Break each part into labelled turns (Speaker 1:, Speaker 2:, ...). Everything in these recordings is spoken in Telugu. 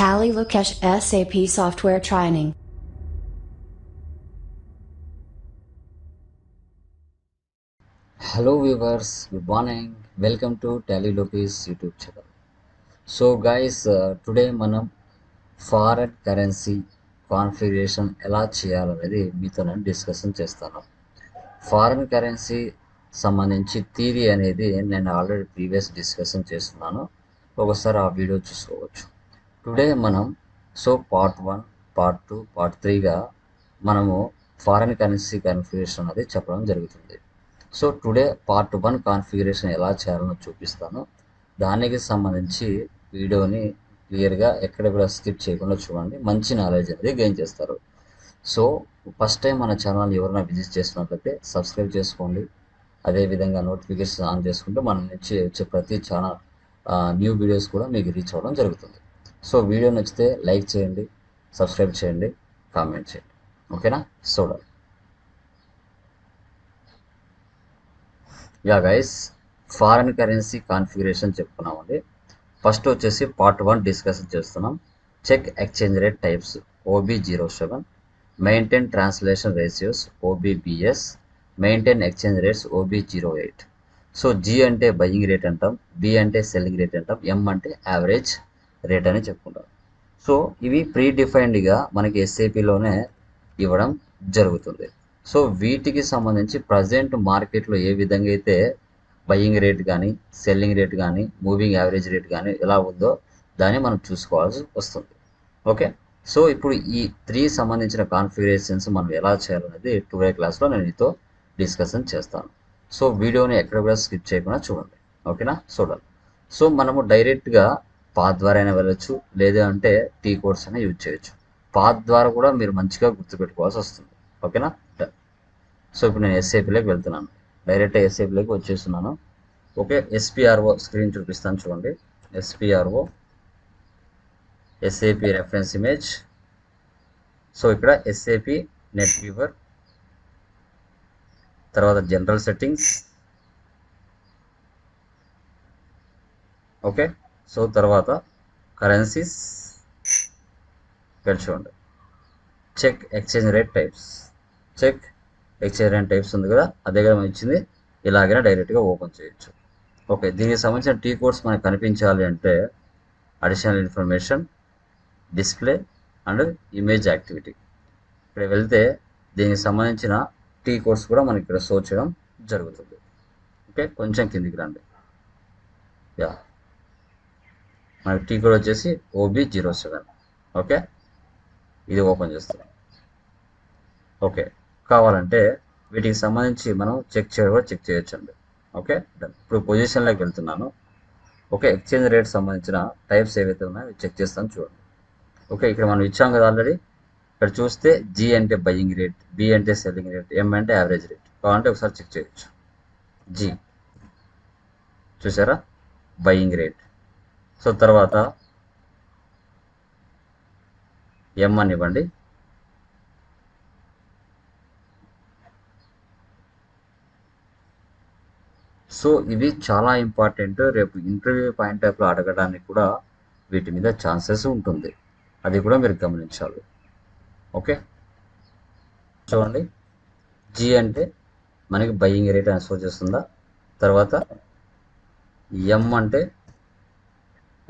Speaker 1: Tally Lukesh SAP Software Training.
Speaker 2: Hello viewers, good morning. Welcome to Tally Lopez YouTube channel. So guys today మనం ఫారెన్ కరెన్సీ కాన్ఫిగరేషన్ ఎలా చేయాలనేది మీతో నేను డిస్కషన్ చేస్తాను ఫారెన్ కరెన్సీ సంబంధించి థీరీ అనేది నేను ఆల్రెడీ ప్రీవియస్ డిస్కషన్ చేస్తున్నాను ఒకసారి ఆ వీడియో చూసుకోవచ్చు టుడే మనం so part one part two part త్రీగా మనము ఫారెన్ కరెన్సీ కాన్ఫిగరేషన్ అనేది చెప్పడం జరుగుతుంది. So today part one configuration ఎలా చేయాలనో చూపిస్తాను. దానికి సంబంధించి వీడియోని క్లియర్గా ఎక్కడ కూడా స్కిప్ చేయకుండా చూడండి. మంచి నాలెడ్జ్ అనేది గెయిన్ చేస్తారు. సో ఫస్ట్ టైం మన ఛానల్ ఎవరైనా విజిట్ చేసినట్లయితే సబ్స్క్రైబ్ చేసుకోండి. అదేవిధంగా నోటిఫికేషన్ ఆన్ చేసుకుంటే మన నుంచి వచ్చే ప్రతి ఛానల్ న్యూ వీడియోస్ కూడా మీకు రీచ్ అవ్వడం జరుగుతుంది. సో వీడియో నచ్చితే లైక్ చేయండి సబ్స్క్రైబ్ చేయండి కామెంట్ చేయండి. ఓకేనా? చూడండి yeah guys foreign currency configuration చెప్పుకున్నామండి. First వచ్చేసి పార్ట్ వన్ డిస్కషన్ చేస్తున్నాం. Check exchange rate types OB zero seven maintain translation ratios OBBS maintain exchange rates OB zero eight. So G అంటే బయింగ్ రేట్ అంటాం బి అంటే సెల్లింగ్ రేట్ అంటాం ఎం అంటే యావరేజ్ రేట్ అని చెప్పుకుంటాం సో ఇవి ప్రీ డిఫైన్డ్గా మనకి ఎస్ఏపిలోనే ఇవ్వడం జరుగుతుంది. సో వీటికి సంబంధించి ప్రజెంట్ మార్కెట్లో ఏ విధంగా అయితే బయింగ్ రేట్ కానీ సెల్లింగ్ రేట్ కానీ మూవింగ్ యావరేజ్ రేట్ కానీ ఎలా ఉందో దాన్ని మనం చూసుకోవాల్సి వస్తుంది. ఓకే? సో ఇప్పుడు ఈ త్రీ సంబంధించిన కాన్ఫిగరేషన్స్ మనం ఎలా చేయాలనేది టుడే క్లాస్లో నేను మీతో డిస్కషన్ చేస్తాను. సో వీడియోని ఎక్కడ కూడా స్కిప్ చేయకుండా చూడండి. ఓకేనా? చూడాలి సో మనము డైరెక్ట్గా పాత్ ద్వారా అయినా వెళ్ళొచ్చు లేదా అంటే టీ కోడ్స్ అయినా యూజ్ చేయొచ్చు. పాత్ ద్వారా కూడా మీరు మంచిగా గుర్తుపెట్టుకోవాల్సి వస్తుంది. ఓకేనా? సో ఇప్పుడు నేను ఎస్ఏపీలోకి వెళ్తున్నాను. డైరెక్ట్ ఎస్ఏపీలోకి వచ్చేస్తున్నాను. ఓకే ఎస్పిఆర్ఓ స్క్రీన్ చూపిస్తాను చూడండి. SPRO SAP reference image so ఇక్కడ ఎస్ఏపి నెట్ వ్యూవర్ తర్వాత జనరల్ సెట్టింగ్స్ ఓకే. సో తర్వాత కరెన్సీస్ ఇక్కడ చూడండి check exchange rate types check exchange rate types ఉంది కదా అదే కదా ఇచ్చింది. ఇలాగైనా డైరెక్ట్గా ఓపెన్ చేయొచ్చు. ఓకే దీనికి సంబంధించిన టీ కోడ్స్ మనకు కనిపించాలి అంటే additional information display and image activity ఇక్కడ వెళ్తే దీనికి సంబంధించిన టీ కోడ్స్ కూడా మనకి ఇక్కడ షో చేయడం జరుగుతుంది. ఓకే కొంచెం కిందికి రండి. యా మనకి టీ కోడ్ వచ్చేసి ఓబీ జీరో సెవెన్. ఓకే? ఇది ఓపెన్ చేస్తాం ఓకే. కావాలంటే వీటికి సంబంధించి మనం చెక్ చేయడం కూడా చెక్ చేయొచ్చు అండి ఓకే ఇప్పుడు పొజిషన్లోకి వెళ్తున్నాను. ఓకే? ఎక్స్చేంజ్ రేట్ సంబంధించిన టైప్స్ ఏవైతే ఉన్నాయో చెక్ చేస్తాను చూడండి. ఓకే? ఇక్కడ మనం ఇచ్చాం కదా ఆల్రెడీ. ఇక్కడ చూస్తే జీ అంటే బయ్యింగ్ రేట్ బి అంటే సెల్లింగ్ రేట్ ఎం అంటే యావరేజ్ రేట్. కావాలంటే ఒకసారి చెక్ చేయొచ్చు. జీ. చూసారా? Buying rate. సో తర్వాత ఎం అని ఇవ్వండి. సో ఇవి చాలా ఇంపార్టెంట్ రేపు ఇంటర్వ్యూ పాయింట్ ఆఫ్లో అడగడానికి కూడా వీటి మీద ఛాన్సెస్ ఉంటుంది. అది కూడా మీరు గమనించాలి. ఓకే చూడండి. జీ అంటే మనకి బయ్యింగ్ రేట్ అని సూచిస్తుందా తర్వాత ఎం అంటే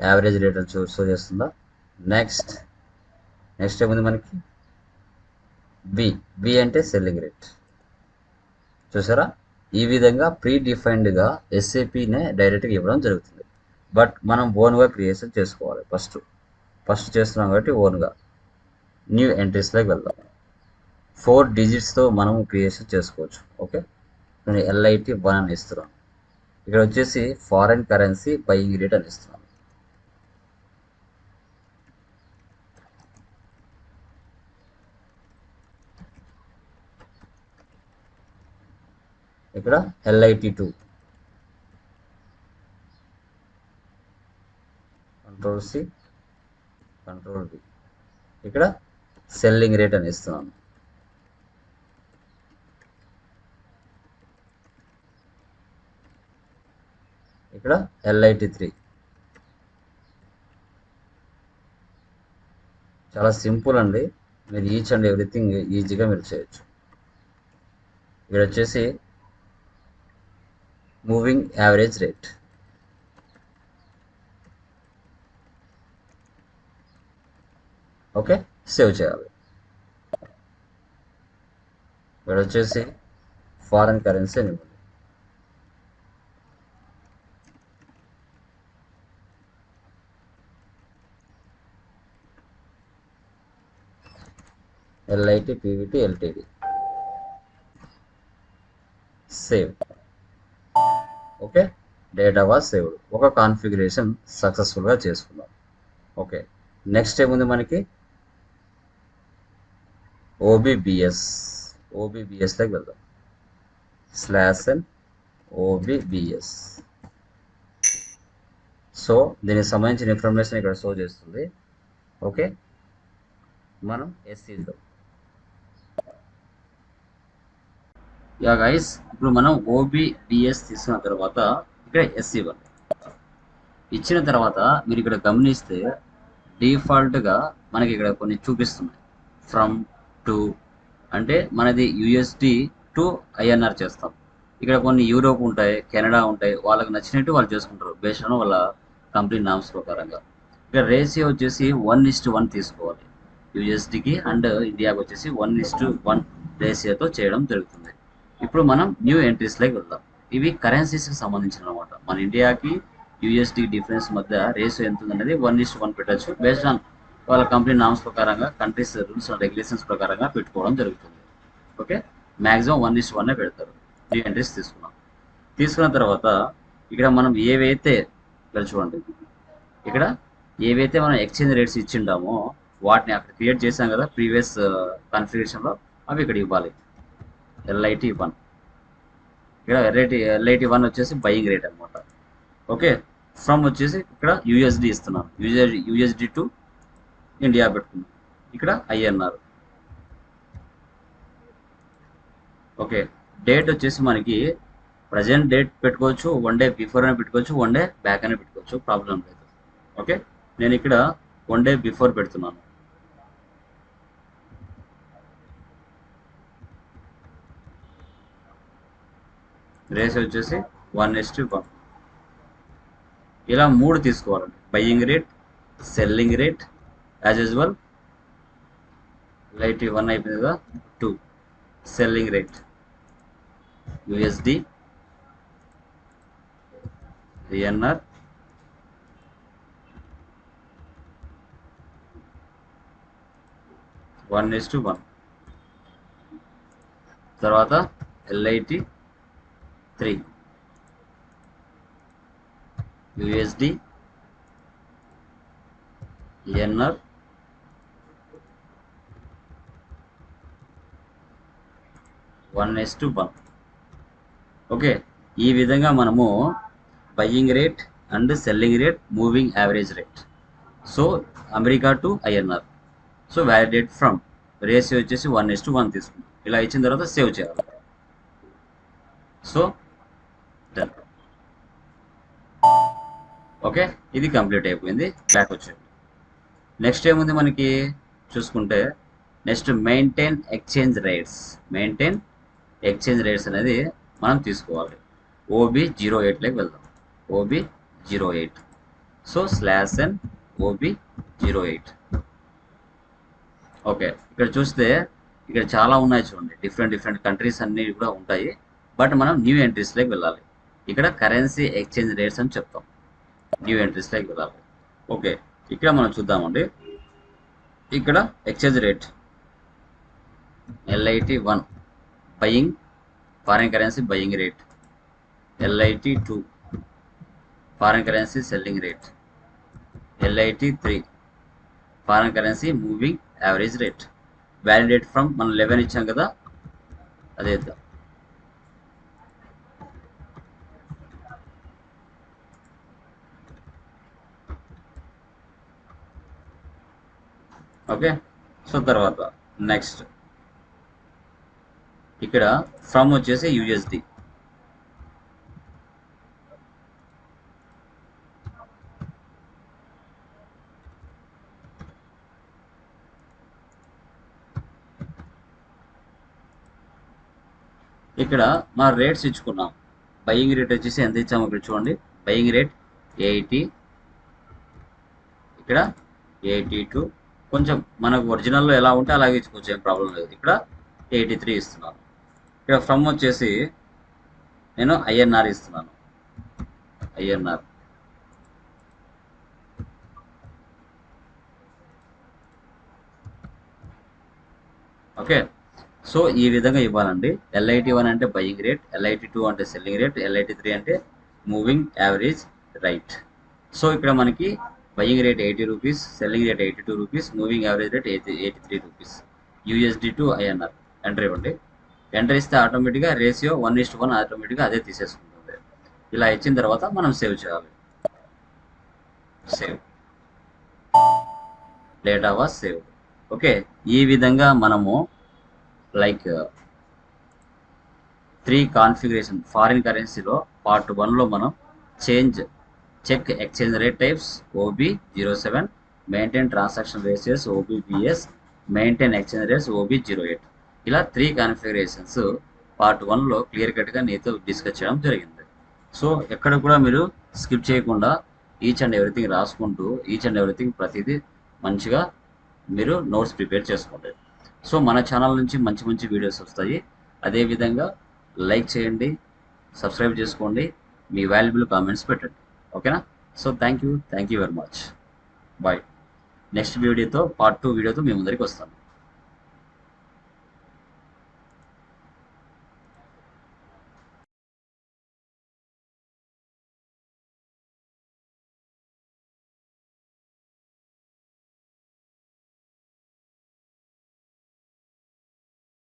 Speaker 2: యావరేజ్ రేట్ షో చేస్తుందా? నెక్స్ట్ నెక్స్ట్ ఏముంది మనకి? బి బి అంటే సెల్లింగ్ రేట్ చూసారా? ఈ విధంగా ప్రీ డిఫైన్డ్గా ఎస్ఏపినే డైరెక్ట్గా ఇవ్వడం జరుగుతుంది. బట్ మనం ఓన్గా క్రియేషన్ చేసుకోవాలి ఫస్ట్ ఫస్ట్ చేస్తున్నాం కాబట్టి ఓన్గా న్యూ ఎంట్రీస్లోకి వెళ్దాం. ఫోర్ డిజిట్స్తో మనం క్రియేషన్ చేసుకోవచ్చు. ఓకే నేను ఎల్ఐటి వన్ అని ఇస్తున్నాను ఇక్కడ వచ్చేసి ఫారెన్ కరెన్సీ బయింగ్ రేట్ అని ఇస్తున్నాను ఇక్కడ LIT two control C control B ఇక్కడ సెల్లింగ్ రేట్ అని ఇస్తున్నాను. ఇక్కడ ఎల్ఐటి త్రీ చాలా సింపుల్ అండి. మీరు ఈచ్ అండ్ ఎవ్రీథింగ్ ఈజీగా మీరు చేయొచ్చు. ఇక్కడ వచ్చేసి moving average rate okay save చేయాలి ఇక్కడ వచ్చేసి ఫారెన్ కరెన్సీ అని ఉంది LIT PVT LTD save okay? Data was saved. ఒక కాన్ఫిగరేషన్ సక్సెస్ఫుల్గా చేసుకున్నాం. ఓకే? నెక్స్ట్ ఏముంది మనకి? ఓబిబిఎస్. ఓబిబిఎస్లోకి వెళ్దాం. Slash and ఓబిబిఎస్. సో దీనికి సంబంధించిన ఇన్ఫర్మేషన్ ఇక్కడ షో చేస్తుంది. ఓకే? మనం ఎస్సీలో యా గైస్ ఇప్పుడు మనం ఓబిబిఎస్ తీసుకున్న తర్వాత ఇక్కడ ఎస్ వన్ ఇచ్చిన తర్వాత మీరు ఇక్కడ గమనిస్తే డిఫాల్ట్గా మనకి ఇక్కడ కొన్ని చూపిస్తున్నాయి. ఫ్రమ్ టు అంటే మనది యుఎస్డి టు ఐఎన్ఆర్ చేస్తాం. ఇక్కడ కొన్ని యూరోప్ ఉంటాయి కెనడా ఉంటాయి వాళ్ళకి నచ్చినట్టు వాళ్ళు చేసుకుంటారు. బేస్డ్ ఆన్ వాళ్ళ కంపెనీ నామ్స్ ప్రకారంగా. ఇక్కడ రేషియో వచ్చేసి వన్ ఇస్ట్ వన్ తీసుకోవాలి. యూఎస్డికి అండ్ ఇండియాకి వచ్చేసి వన్ ఇస్ట్ వన్ రేషియోతో చేయడం జరుగుతుంది. ఇప్పుడు మనం న్యూ ఎంట్రీస్ లైక్ వెళ్దాం. ఇవి కరెన్సీస్కి సంబంధించిన అనమాట మన ఇండియాకి యూఎస్డి డిఫరెన్స్ మధ్య రేసు ఎంత ఉందనేది వన్ ఇస్ట్ వన్ పెట్టచ్చు. బేస్డ్ ఆన్ వాళ్ళ కంపెనీ నామ్స్ ప్రకారంగా కంట్రీస్ రూల్స్ అండ్ రెగ్యులేషన్స్ ప్రకారంగా పెట్టుకోవడం జరుగుతుంది. ఓకే మ్యాక్సిమం వన్ ఇస్ట్ వన్నే పెడతారు. న్యూ ఎంట్రీస్ తీసుకున్నాం. తీసుకున్న తర్వాత ఇక్కడ మనం ఏవైతే ఇక్కడ చూడండి. ఇక్కడ ఏవైతే మనం ఎక్స్చేంజ్ రేట్స్ ఇచ్చిండామో వాటిని అక్కడ క్రియేట్ చేసాం కదా ప్రీవియస్ కాన్ఫిగరేషన్లో uh, అవి ఇక్కడ ఇవ్వాలి. ఎల్ఐటి వన్ ఇక్కడ ఎల్ఐటి ఎల్ఐటి వన్ వచ్చేసి బయింగ్ రేట్ అనమాట ఓకే ఫ్రమ్ వచ్చేసి ఇక్కడ యూఎస్డి ఇస్తున్నాను. యూఎస్డి యూఎస్డి టు ఇండియా పెట్టుకున్నాను. ఇక్కడ ఐఎన్ఆర్ ఓకే డేట్ వచ్చేసి మనకి ప్రజెంట్ డేట్ పెట్టుకోవచ్చు వన్ డే బిఫోర్ అని పెట్టుకోవచ్చు వన్ డే బ్యాక్ అని పెట్టుకోవచ్చు. ప్రాబ్లం లేదు. ఓకే నేను ఇక్కడ వన్ డే బిఫోర్ పెడుతున్నాను. రేస్ వచ్చేసి వన్ ఎస్ టు వన్. ఇలా మూడు తీసుకోవాలండి. Buying rate selling rate as usual LIT one అయిపోయింది కదా two selling rate USD INR one is to one. తర్వాత LIT three USD INR one is to one okay ఈ విధంగా మనము buying rate and selling rate moving average rate so America to INR so validate from ratio వచ్చేసి వన్ ఎస్ టు వన్ తీసుకున్నాం. ఇలా ఇచ్చిన తర్వాత సేవ్ చేయాలి. సో డన్ ఓకే ఇది కంప్లీట్ అయిపోయింది. బ్యాక్ వచ్చేది నెక్స్ట్ ఏముంది మనకి? చూసుకుంటే next maintain exchange rates maintain exchange rates అనేది మనం తీసుకోవాలి. ఓబీ జీరో ఎయిట్లోకి వెళ్దాం. OB zero eight so slash and OB zero eight okay ఇక్కడ చూస్తే ఇక్కడ చాలా ఉన్నాయి చూడండి. డిఫరెంట్ డిఫరెంట్ కంట్రీస్ అన్ని కూడా ఉంటాయి. బట్ మనం న్యూ ఎంట్రీస్లోకి వెళ్ళాలి. ఇక్కడ కరెన్సీ ఎక్స్చేంజ్ రేట్స్ అని చెప్తాం. న్యూ ఎంట్రీస్లోకి వెళ్ళాలి. ఓకే ఇక్కడ మనం చూద్దామండి. ఇక్కడ exchange rate LIT one buying foreign currency buying rate LIT two foreign currency selling rate LIT three foreign currency moving average rate validate from మనం లెవెన్ ఇచ్చాం కదా అదే ఓకే? సో తర్వాత నెక్స్ట్. ఇక్కడ ఫ్రమ్ వచ్చేసి యూఎస్డి ఇక్కడ మా రేట్స్ ఇచ్చుకున్నాం. బయింగ్ రేట్ వచ్చేసి ఎంత ఇచ్చాము ఇక్కడ చూడండి. బయింగ్ రేట్ ఎయిటీ ఇక్కడ ఎయిటీ టూ కొంచెం మనకు ఒరిజినల్లో ఎలా ఉంటే అలాగే ఇచ్చుకోవచ్చు ఏం ప్రాబ్లం లేదు. ఇక్కడ ఎయిటీ త్రీ ఇస్తున్నాను. ఇక్కడ ఫ్రమ్ వచ్చేసి నేను ఐఎన్ఆర్ ఇస్తున్నాను. INR okay. సో ఈ విధంగా ఇవ్వాలండి. ఎల్ఐటి వన్ అంటే బయింగ్ రేట్ ఎల్ఐటి టూ అంటే సెల్లింగ్ రేట్ ఎల్ఐటి త్రీ అంటే మూవింగ్ యావరేజ్ రైట్ సో ఇక్కడ మనకి buying rate eighty rupees selling rate eighty two rupees moving average rate eighty eighty three rupees USD to INR enter ఇవ్వండి ఎంటర్ ఇస్తే ఆటోమేటిక్గా రేషియో వన్ ఇస్ట్ వన్ ఆటోమేటిక్గా అదే తీసేసుకుంటుంది. ఇలా ఇచ్చిన తర్వాత మనం సేవ్ చేయాలి. సేవ్ లేట్ అవర్స్ సేవ్ ఓకే ఈ విధంగా మనము లైక్ త్రీ కాన్ఫిగరేషన్ ఫారిన్ కరెన్సీలో పార్ట్ వన్లో మనం change check exchange rate types OB zero seven maintain transaction ratios OBBS maintain exchange rates OB zero eight. ఇలా త్రీ కాన్ఫిగరేషన్స్ పార్ట్ వన్లో క్లియర్ కట్గా నీతో డిస్కస్ చేయడం జరిగింది. సో ఎక్కడ కూడా మీరు స్కిప్ చేయకుండా ఈచ్ అండ్ ఎవ్రీథింగ్ రాసుకుంటూ ఈచ్ అండ్ ఎవ్రీథింగ్ ప్రతిదీ మంచిగా మీరు నోట్స్ ప్రిపేర్ చేసుకోండి. సో మన ఛానల్ నుంచి మంచి మంచి వీడియోస్ వస్తాయి. అదేవిధంగా లైక్ చేయండి సబ్స్క్రైబ్ చేసుకోండి మీ వాల్యుబుల్ కామెంట్స్ పెట్టండి. ఓకేనా? So thank you thank you very much bye next వీడియోతో పార్ట్ టూ వీడియోతో మీ ముందరికి వస్తాను.